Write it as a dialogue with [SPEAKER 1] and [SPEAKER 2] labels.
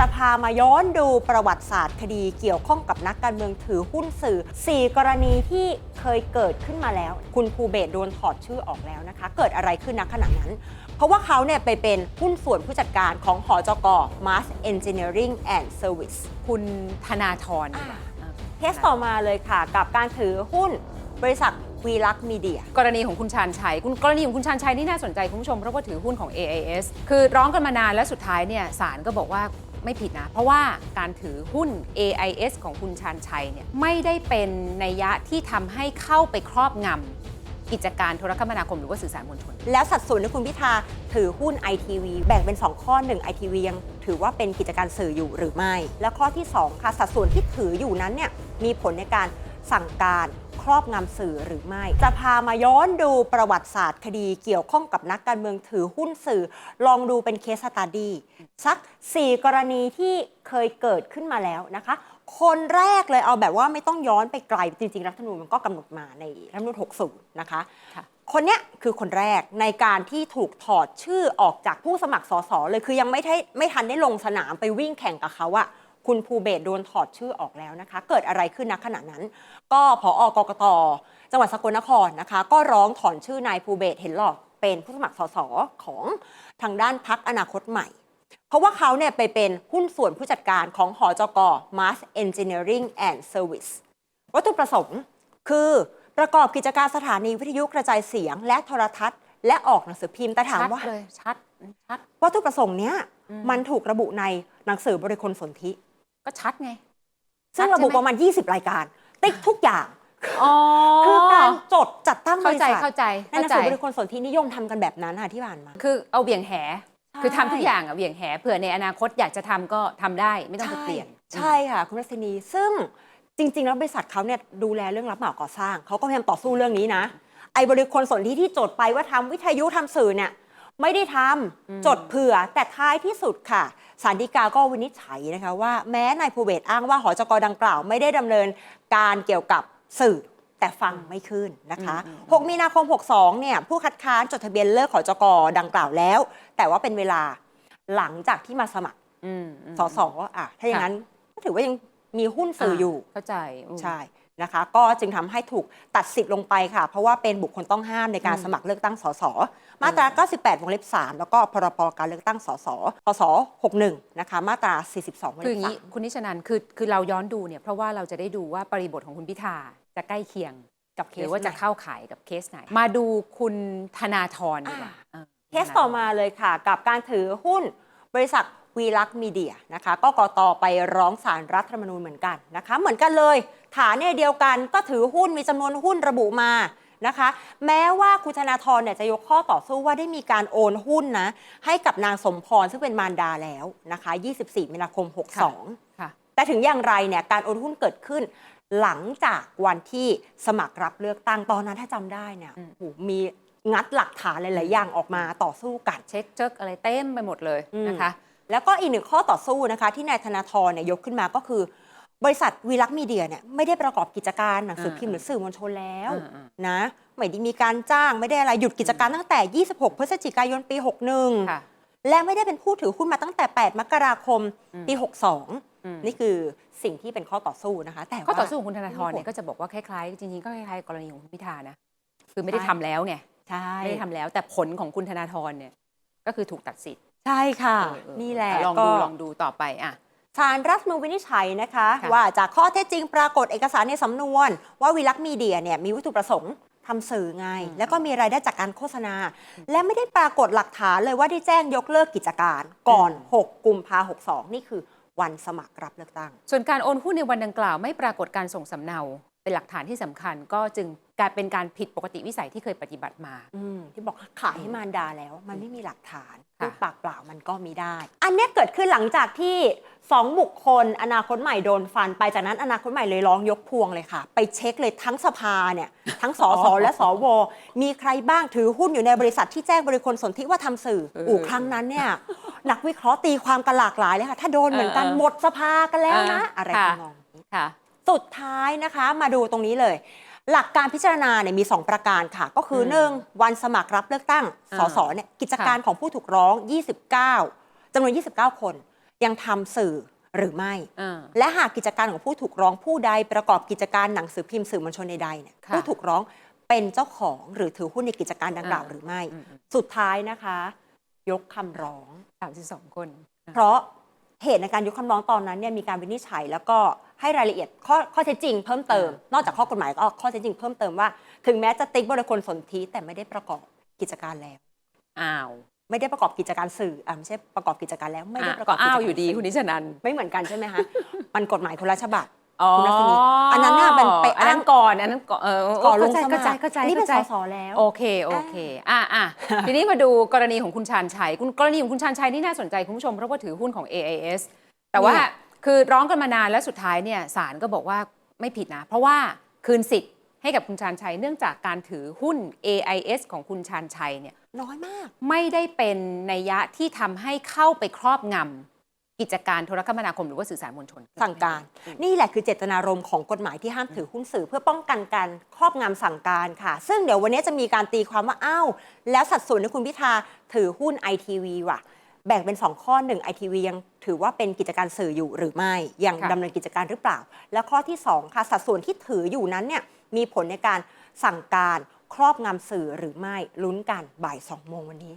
[SPEAKER 1] จะพามาย้อนดูประวัติศาสตร์คดีเกี่ยวข้องกับนักการเมืองถือหุ้นสื่อ 4 กรณีที่เคยเกิดขึ้นมาแล้ว คุณภูเบศรโดนถอดชื่อออกแล้วนะคะ เกิดอะไรขึ้นณขณะนั้น เพราะว่าเขาเนี่ยไปเป็นหุ้นส่วนผู้จัดการของหอจก Mass Engineering and Service
[SPEAKER 2] คุณธนาธรดีกว่า
[SPEAKER 1] อ่า
[SPEAKER 2] เออ
[SPEAKER 1] เคสต่อมาเลยค่ะ กับการถือหุ้นบริษัทวีลักษ์มีเดีย
[SPEAKER 2] กรณีของคุณชาญชัยคุณกรณีของคุณชาญชัยนี่น่าสนใจคุณผู้ชมเพราะว่าถือหุ้นของ AIS คือร้องกันมานานและสุดท้ายเนี่ยศาลก็บอกว่า ไม่ผิดนะ เพราะว่าการถือหุ้น AIS ของคุณชาญชัยเนี่ยไม่ได้เป็นนัยยะที่ทำให้เข้าไปครอบงำกิจการโทรคมนาคมหรือว่าสื่อสารมวลชน
[SPEAKER 1] แล้วสัดส่วนที่คุณพิธาถือหุ้น ITV แบ่งเป็น 2 ข้อ 1 ITV ยังถือว่าเป็นกิจการสื่ออยู่หรือไม่ และข้อที่ 2 ค่ะสัดส่วนที่ถืออยู่นั้นเนี่ยมีผลในการสั่งการ รอบงำสื่อหรือไม่ จะพามาย้อนดูประวัติศาสตร์คดีเกี่ยวข้องกับนักการเมืองถือหุ้นสื่อ ลองดูเป็นเคสสต u ดี้สัก 4 กรณีที่เคยเกิดขึ้นมาแล้วนะคะ คนแรกเลยเอาแบบว่าไม่ต้องย้อนไปไกล จริงๆ รัฐธรรมนูญมันก็กำหนดมาในรัฐธรรมนูญ60 นะคะ
[SPEAKER 2] ค่ะ
[SPEAKER 1] คนเนี้ยคือคนแรกในการที่ถูกถอดชื่อออกจากผู้สมัครสสเลยคือยังไม่ได้ไม่ทันได้ลงสนามไปวิ่งแข่งกับเขาอะ คุณภูเบศรโดนถอดชื่อออกแล้วนะคะ เกิดอะไรขึ้นณขณะนั้น ก็ผออกกตจังหวัดสกลนครนะคะ ก็ร้องถอนชื่อนายภูเบศรเห็นหรอกเป็นผู้สมัครสสของทางด้านพักอนาคตใหม่ เพราะว่าเขาเนี่ยไปเป็นหุ้นส่วนผู้จัดการของหอจก Mass Engineering and Service วัตถุประสงค์คือประกอบกิจการสถานีวิทยุกระจายเสียง และโทรทัศน์ และออกหนังสือพิมพ์แต่ถาม
[SPEAKER 2] ชัด
[SPEAKER 1] ว่า
[SPEAKER 2] เลยชัดชัด
[SPEAKER 1] วัตถุประสงค์เนี้ย
[SPEAKER 2] อืม
[SPEAKER 1] มันถูกระบุในหนังสือบริคลสนธิ
[SPEAKER 2] ก็ชัดไง
[SPEAKER 1] ซึ่ง
[SPEAKER 2] ชัด
[SPEAKER 1] ระบุ
[SPEAKER 2] ใช่ไหม
[SPEAKER 1] ประมาณ 20 รายการ ติ๊กทุกอย่าง
[SPEAKER 2] อ๋อ
[SPEAKER 1] คือการจดจัดตั้งบ
[SPEAKER 2] เข้า
[SPEAKER 1] ริ
[SPEAKER 2] ใจ
[SPEAKER 1] ษัท
[SPEAKER 2] เข้าใจ
[SPEAKER 1] ในหนั
[SPEAKER 2] เข้างใจ
[SPEAKER 1] สือบริคลสนธินิยมทำกันแบบนั้นค่ะที่ผ่านมา
[SPEAKER 2] คือเอาเบี่ยงแห
[SPEAKER 1] ใช่
[SPEAKER 2] คือทำทุกอย่างอะเบี่ยงแหเผื่อในอนาคตอยากจะทำก็ทำได้ไม่ต้องไปเปลี่ยน
[SPEAKER 1] ใช่ค่ะ คุณรัศนีซึ่งจริง ๆ แล้วบริษัทเขาเนี่ยดูแลเรื่องรับเหมาก่อสร้าง เขาก็พยายามต่อสู้เรื่องนี้นะ ไอ้บริคลสนธิที่จดไปว่าทำวิทยุทำสื่อเนี่ยไม่ได้ทำ
[SPEAKER 2] อืม
[SPEAKER 1] จดเผื่อแต่ท้ายที่สุดค่ะ สารดีกาก็วินิจฉัยนะคะว่าแม้นายภูเบศรอ้างว่าหอจกดังกล่าว ไม่ได้ดำเนินการเกี่ยวกับสื่อแต่ฟังไม่ขึ้นนะคะ 6 มีนาคม 62 เนี่ยผู้คัดค้านจดทะเบียนเลิกหอจกดังกล่าวแล้ว แต่ว่าเป็นเวลาหลังจากที่มาสมัคร
[SPEAKER 2] อืมอืม
[SPEAKER 1] สสอะถ้าอย่างนั้นก็ถือว่ายังมีหุ้นสื่ออยู่
[SPEAKER 2] เข้าใจอืม
[SPEAKER 1] ใช่ นะคะ ก็จึงทำให้ถูกตัดสิทธิ์ลงไปค่ะ เพราะว่าเป็นบุคคลต้องห้ามในการ
[SPEAKER 2] อืม
[SPEAKER 1] สมัครเลือกตั้งสส มาตรา 98 วงเล็บ 3 แล้วก็พรบการเลือกตั้งสสพศ61 นะคะ มาตรา 42วง
[SPEAKER 2] คือ
[SPEAKER 1] เล็
[SPEAKER 2] อบย่างนี้คุณนิชนันคือคือเราย้อนดูเนี่ยเพราะว่าเราจะได้ดูว่าบริบทของคุณพิธาจะใกล้เคียง
[SPEAKER 1] 3กับเค
[SPEAKER 2] หรื
[SPEAKER 1] ส
[SPEAKER 2] อว่าจะ
[SPEAKER 1] ไหน
[SPEAKER 2] เข้าขายกับเคสไหน มาดูคุณธนาธรดีกว่าเออ
[SPEAKER 1] เคสต่อมาเลยค่ะ กับการถือหุ้นบริษัท วีลักษ์มีเดียนะคะก็กตไปร้องศาลรรัฐธรรมนูญเหมือนกันนะคะ เหมือนกันเลย ฐานเนี่ยเดียวกันก็ถือหุ้นมีจำนวนหุ้นระบุมานะคะ แม้ว่าคุณธนาธรเนี่ยจะยกข้อต่อสู้ว่าได้มีการโอนหุ้นนะให้กับนางสมพรซึ่งเป็นมารดาแล้วนะคะ 24 มีนาคม 62
[SPEAKER 2] ค่ะ
[SPEAKER 1] แต่ถึงอย่างไรเนี่ยการโอนหุ้นเกิดขึ้นหลังจากวันที่สมัครรับเลือกตั้งตอนนั้นถ้าจำได้เนี่ย
[SPEAKER 2] อืม
[SPEAKER 1] โอ้โหมีงัดหลักฐานหลายๆอย่างออกมาต่อสู้กัน
[SPEAKER 2] เช็คเจิกอะไรเต็มไปหมดเลย
[SPEAKER 1] อืม
[SPEAKER 2] นะคะ
[SPEAKER 1] แล้วก็อีกหนึ่งข้อต่อสู้นะคะที่นายธนาธรเนี่ยยกขึ้นมาก็คือ บริษัทวีลักษ์มีเดียเนี่ยไม่ได้ประกอบกิจการหนังสือพิมพ์หรือสื่อมวลชนแล้ว
[SPEAKER 2] อ่า
[SPEAKER 1] นะไม่ได้มีการจ้างไม่ได้อะไรหยุดกิจการตั้งแต่ 26 พฤศจิกายนปี 61
[SPEAKER 2] ค่ะ
[SPEAKER 1] และไม่ได้เป็นผู้ถือหุ้นมาตั้งแต่ 8 มกราคม
[SPEAKER 2] อืม
[SPEAKER 1] ปี
[SPEAKER 2] อืม
[SPEAKER 1] 62 นี่คือสิ่งที่เป็นข้อต่อสู้นะคะ แต่
[SPEAKER 2] ข้อ
[SPEAKER 1] ว่า
[SPEAKER 2] ต่อสู้ของคุณธนาธรเนี่ย
[SPEAKER 1] ไม่ผล
[SPEAKER 2] ก็จะบอกว่าคล้ายๆจริงๆก็คล้ายๆกรณีของคุณพิธานะคือไม่ได้
[SPEAKER 1] ใช่
[SPEAKER 2] ทำแล้วไง
[SPEAKER 1] ใช่
[SPEAKER 2] ไม่ได้ทำแล้วแต่ผลของคุณธนาธรเนี่ยก็คือถูกตัดสิทธิ์
[SPEAKER 1] ใช่ค่ะ
[SPEAKER 2] เออเออ
[SPEAKER 1] นี่แหละ
[SPEAKER 2] ลอง
[SPEAKER 1] ก็
[SPEAKER 2] ดูลองดูต่อไปอะ
[SPEAKER 1] ศาลรัฐธรรมนูญวินิจฉัยนะคะ
[SPEAKER 2] ค่ะ
[SPEAKER 1] ว่าจากข้อเท็จจริงปรากฏเอกสารในสำนวน ว่าวีลักษ์มีเดียเนี่ยมีวัตถุประสงค์ทำสื่อไง แล้วก็มีรายได้จากการโฆษณา และไม่ได้ปรากฏหลักฐานเลยว่าได้แจ้งยกเลิกกิจการ ก่อน 6 กุมภา62 นี่คือวันสมัครรับเลือกตั้ง
[SPEAKER 2] ส่วนการโอนหุ้นในวันดังกล่าวไม่ปรากฏการส่งสำเนา เป็นหลักฐานที่สำคัญก็จึงกลายเป็นการผิดปกติวิสัยที่เคยปฏิบัติมา
[SPEAKER 1] อืมที่บอกขายให้มารดาแล้ว มันไม่มีหลักฐาน
[SPEAKER 2] ค่ะ
[SPEAKER 1] พูดปากเปล่ามันก็มีได้ อันเนี้ยเกิดขึ้นหลังจากที่สองบุคคล อนาคตใหม่โดนฟัน ไปจากนั้นอนาคตใหม่เลยร้องยกพวงเลยค่ะ ไปเช็คเลยทั้งสภาเนี่ยทั้งสสและสว มีใครบ้างถือหุ้นอยู่ในบริษัทที่แจ้งบริคลสนธิว่าทำสื่อ
[SPEAKER 2] เออ
[SPEAKER 1] อู่ครั้งนั้นเนี่ยนักวิเคราะห์ตีความกันหลากหลายเลยค่ะ ถ้าโดนเหมือนกัน
[SPEAKER 2] เออเออ
[SPEAKER 1] หมดสภากันแล้วนะ
[SPEAKER 2] เอออ
[SPEAKER 1] อะไร
[SPEAKER 2] ค่ะ
[SPEAKER 1] ทำนองนี้
[SPEAKER 2] ค่ะ
[SPEAKER 1] สุดท้ายนะคะมาดูตรงนี้เลย หลักการพิจารณาเนี่ยมี 2 ประการค่ะ ก็คือ
[SPEAKER 2] อืม
[SPEAKER 1] 1วันสมัครรับเลือกตั้ง
[SPEAKER 2] อ่า
[SPEAKER 1] สสเนี่ยกิจการของผู้ถูกร้อง 29จำนวน 29 คน ยังทำสื่อหรือไม่
[SPEAKER 2] อ่า
[SPEAKER 1] และหากกิจการของผู้ถูกร้องผู้ใดประกอบกิจการหนังสือพิมพ์สื่อมวลชนใดๆเนี่ย
[SPEAKER 2] ค่ะ
[SPEAKER 1] ผู้ถูกร้องเป็นเจ้าของหรือถือหุ้นในกิจการดังกล่าว
[SPEAKER 2] อ่า
[SPEAKER 1] หรือไม่
[SPEAKER 2] อืมอืม
[SPEAKER 1] สุดท้ายนะคะ ยกคำร้อง
[SPEAKER 2] สามสิบสองคน
[SPEAKER 1] เพราะ เหตุในการยกคำร้องตอนนั้นเนี่ยมีการวินิจฉัย แล้วก็ให้รายละเอียดข้อข้อเท็จจริงเพิ่มเติม นอกจากข้อกฎหมายก็ข้อเท็จจริงเพิ่มเติมว่า ถึงแม้จะติ๊กบริคลสนธิแต่ไม่ได้ประกอบกิจการแล้ว
[SPEAKER 2] อ้าว
[SPEAKER 1] ไม่ได้ประกอบกิจการสื่ออ่าไม่ใช่ประกอบกิจการแล้วไม่ได้
[SPEAKER 2] อะ
[SPEAKER 1] ประก
[SPEAKER 2] ก็
[SPEAKER 1] อบกิจ
[SPEAKER 2] อ้า
[SPEAKER 1] การ
[SPEAKER 2] วอยู่ดี
[SPEAKER 1] สื่
[SPEAKER 2] คุณนิชนัน
[SPEAKER 1] ไม่เหมือนกันใช่ไหมคะ มันกฎหมายคนละฉบับ
[SPEAKER 2] อ๋อ
[SPEAKER 1] คุณรัศมีอันนั้นน่ะมันไป
[SPEAKER 2] อันนั้น
[SPEAKER 1] อ้าง
[SPEAKER 2] ก่อนอันนั้นก่อนเออ
[SPEAKER 1] ก่อนลงส
[SPEAKER 2] เข้าใจ
[SPEAKER 1] มัคร
[SPEAKER 2] เข้าใจ
[SPEAKER 1] อันนี่เป็น
[SPEAKER 2] เข้า
[SPEAKER 1] ส
[SPEAKER 2] ใจ
[SPEAKER 1] สแล้ว
[SPEAKER 2] โอเคโอเคอะอะ ทีนี้มาดูกรณีของคุณชาญชัยคุณกรณีของคุณชาญชัยนี่น่าสนใจคุณผู้ชมเพราะว่าถือหุ้นของ AIS แต่ว่า
[SPEAKER 1] เนี่ย
[SPEAKER 2] คือร้องกันมานานแล้วสุดท้ายเนี่ยศาลก็บอกว่าไม่ผิดนะ เพราะว่าคืนสิทธิ์ให้กับคุณชาญชัยเนื่องจากการถือหุ้น AIS ของคุณชาญชัยเนี่ย
[SPEAKER 1] น้อยมาก
[SPEAKER 2] ไม่ได้เป็นนัยยะที่ทำให้เข้าไปครอบงำ กิจการโทรคมนาคมหรือว่าสื่อสารมวลชน
[SPEAKER 1] สั่งการ นี่แหละคือเจตนารมณ์ของกฎหมายที่ห้ามถือหุ้นสื่อเพื่อป้องกันการครอบงำสั่งการค่ะ ซึ่งเดี๋ยววันนี้จะมีการตีความว่าอ้าวแล้วสัดส่วนที่คุณพิธาถือหุ้นไอทีวีว่ะ แบ่งเป็น 2 ข้อหนึ่งไอทีวียังถือว่าเป็นกิจการสื่ออยู่หรือไม่ยัง
[SPEAKER 2] ค่ะ
[SPEAKER 1] ดำเนินกิจการหรือเปล่า และข้อที่ 2 ค่ะ สัดส่วนที่ถืออยู่นั้นเนี่ยมีผลในการสั่งการครอบงำสื่อหรือไม่ลุ้นกันบ่าย2โมงวันนี้